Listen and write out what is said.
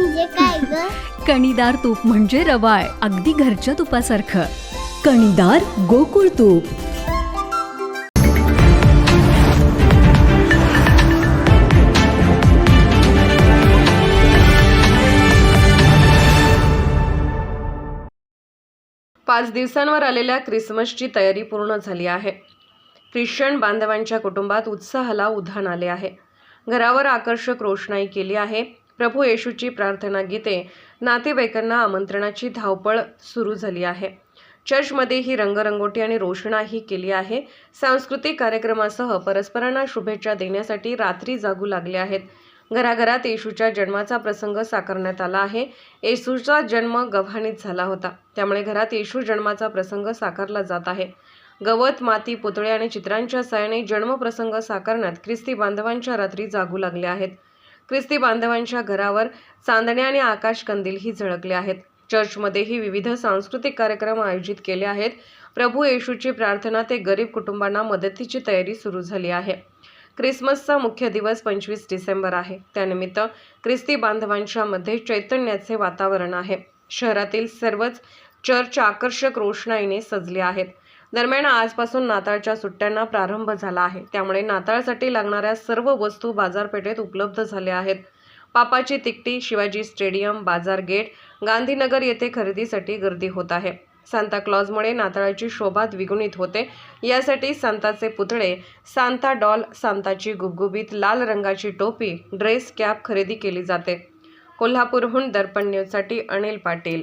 म्हणजे काय ग? कणीदार तूप म्हणजे रवाळ अगदी घरच्या तुपासारखं. कणीदार गोकुळ तूप. पाच दिवसांवर आलेल्या क्रिसमसची तयारी पूर्ण झाली आहे. ख्रिश्चन बांधवांच्या कुटुंबात उत्साहाला उधाण आले आहे. घरावर आकर्षक रोषणाई केली आहे. प्रभू येशूची प्रार्थना गीते नातेवाईकांना आमंत्रणाची धावपळ सुरू झाली आहे. चर्चमध्ये ही रंगरंगोटी आणि रोषणाही केली आहे. सांस्कृतिक कार्यक्रमासह परस्परांना शुभेच्छा देण्यासाठी रात्री जागू लागले आहेत. घराघरात येशूच्या जन्माचा प्रसंग साकारण्यात आला आहे. येशूचा जन्म गव्हाणीत झाला होता. त्यामुळे घरात येशू जन्माचा प्रसंग साकारला जात आहे. गवत माती पुतळे आणि चित्रांच्या साहाय्याने जन्मप्रसंग साकारण्यात ख्रिस्ती बांधवांच्या रात्री जागू लागल्या आहेत. ख्रिस्ती बांधवांच्या घरावर चांदण्या आणि आकाश कंदीलही झळकले आहेत. चर्चमध्येही विविध सांस्कृतिक कार्यक्रम आयोजित केले आहेत. प्रभू येशूची प्रार्थना ते गरीब कुटुंबांना मदतीची तयारी सुरू झाली आहे. ख्रिसमसचा मुख्य दिवस पंचवीस डिसेंबर आहे. त्यानिमित्त ख्रिस्ती बांधवांच्या मध्ये चैतन्याचे वातावरण आहे. शहरातील सर्वच चर्च आकर्षक रोषणाईने सजले आहेत. दरम्यान आजपासून नाताळच्या सुट्ट्यांना प्रारंभ झाला आहे. त्यामुळे नाताळसाठी लागणाऱ्या सर्व वस्तू बाजारपेठेत उपलब्ध झाल्या आहेत. पापाची तिकटी शिवाजी स्टेडियम बाजार गेट गांधीनगर येथे खरेदीसाठी गर्दी होत आहे. सांता क्लॉजमुळे नाताळाची शोभा द्विगुणित होते. यासाठी सांताचे पुतळे सांता डॉल सांताची गुबगुबीत लाल रंगाची टोपी ड्रेस कॅप खरेदी केली जाते. कोल्हापूरहून दर्पण न्यूजसाठी अनिल पाटील.